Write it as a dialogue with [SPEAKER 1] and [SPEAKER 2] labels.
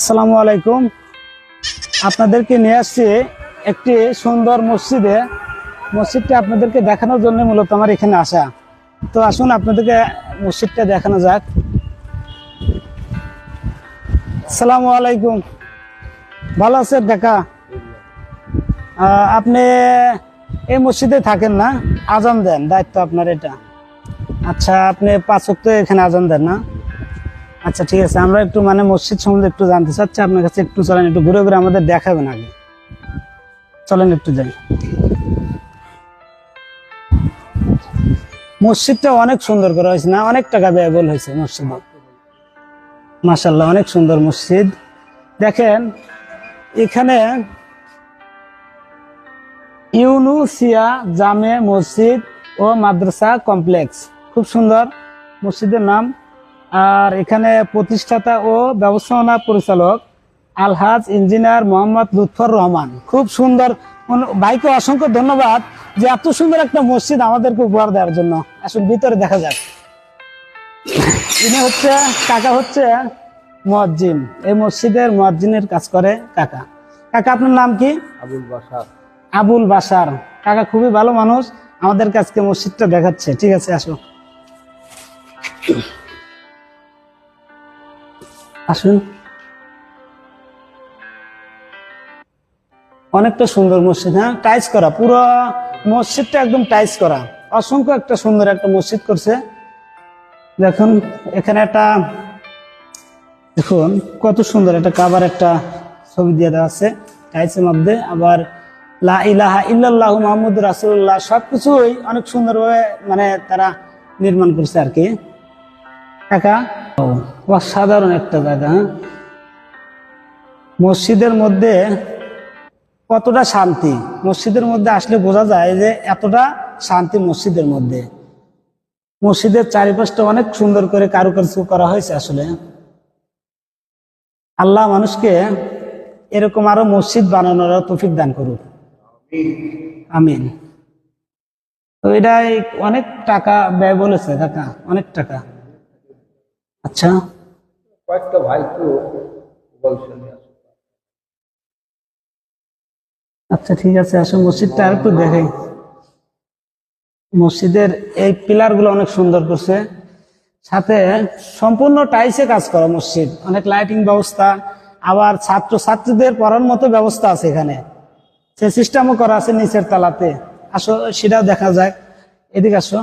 [SPEAKER 1] আসসালামু আলাইকুম। আপনাদেরকে নিয়ে আসছি একটি সুন্দর মসজিদে। মসজিদটা আপনাদেরকে দেখানোর জন্য মূলত আমার এখানে আসা। তো আসুন আপনাদেরকে মসজিদটা দেখানো যাক। আসসালামু আলাইকুম। ভালো আছেন কাকা? আপনি এই মসজিদে থাকেন না? আজান দেন, দায়িত্ব আপনার এটা। আচ্ছা আপনি পাঁচ ওয়াক্ত এখানে আজান দেন না? আচ্ছা ঠিক আছে, আমরা একটু মানে মসজিদ সম্বন্ধে একটু জানতে চাচ্ছি। আপনার কাছে একটু চলেন, একটু ঘুরে ঘুরে আমাদের দেখাবেন আগে। চলেন, একটু যাই। মসজিদটা অনেক সুন্দর করা হয়েছে না? অনেক টাকা ব্যয়বহুল হয়েছে মসজিদে। মাসাল্লাহ অনেক সুন্দর মসজিদ। দেখেন, এখানে ইউনুসিয়া জামে মসজিদ ও মাদ্রাসা কমপ্লেক্স। খুব সুন্দর মসজিদের নাম আর এখানে প্রতিষ্ঠাতা ও ব্যবস্থাপনা পরিচালক আলহাজ ইঞ্জিনিয়ার মোহাম্মদ লুৎফর রহমান। খুব সুন্দর ভাইকে অসংখ্য ধন্যবাদ যে এত সুন্দর একটা মসজিদ আমাদেরকে উপহার দেওয়ার জন্য। আসুন ভিতরে দেখা যাক। ইনি হচ্ছে কাকা হচ্ছে মুয়াজ্জিন। এই মসজিদের মুয়াজ্জিনের কাজ করে কাকা। কাকা আপনার নাম কি?
[SPEAKER 2] আবুল বাসার
[SPEAKER 1] আবুল বাসার কাকা খুবই ভালো মানুষ। আমাদের কাছকে মসজিদটা দেখাচ্ছে। ঠিক আছে আসো। আসুন। অনেকটা সুন্দর মসজিদ হ্যাঁ? টাইস করা, পুরো মসজিদটা একদম টাইস করা। অসংখ্য একটা সুন্দর একটা মসজিদ করছে। দেখুন, এখানে একটা, দেখুন, কত সুন্দর একটা কাবার একটা ছবি দিয়ে দেওয়া আছে টাইসের মধ্যে। আবার লা ইলাহা ইল্লাল্লাহু মুহাম্মদ রাসূলুল্লাহ, সবকিছুই অনেক সুন্দরভাবে মানে তারা নির্মাণ করছে আর কি। ও অসাধারণ একটা জায়গা হ্যাঁ? মসজিদের মধ্যে কতটা শান্তি? মসজিদের মধ্যে আসলে বোঝা যায় যে এতটা শান্তি মসজিদের মধ্যে। মসজিদের চারিপাশটা অনেক সুন্দর করে কারুকার্য করা হয়েছে আসলে। আল্লাহ মানুষকে এরকম আরও মসজিদ বানানোর তৌফিক দান করুক। আমিন। তো এটাই অনেক টাকা ব্যয় বলেছে, কাকা, অনেক টাকা। আচ্ছা।
[SPEAKER 2] কয়েকটা ভাই তো বলছেন
[SPEAKER 1] আচ্ছা ঠিক আছে আসো মসজিদটা আর একটু দেখাই। মসজিদের এই পিলারগুলো অনেক সুন্দর করছে। সাথে সম্পূর্ণ টাইসে কাজ করা মসজিদ। অনেক লাইটিং ব্যবস্থা আবার ছাত্র ছাত্রীদের পড়ার মতো ব্যবস্থা আছে এখানে। সে সিস্টেমও করা আছে নিচের তালাতে। আসো সেটাও দেখা যায় এদিকে আসো।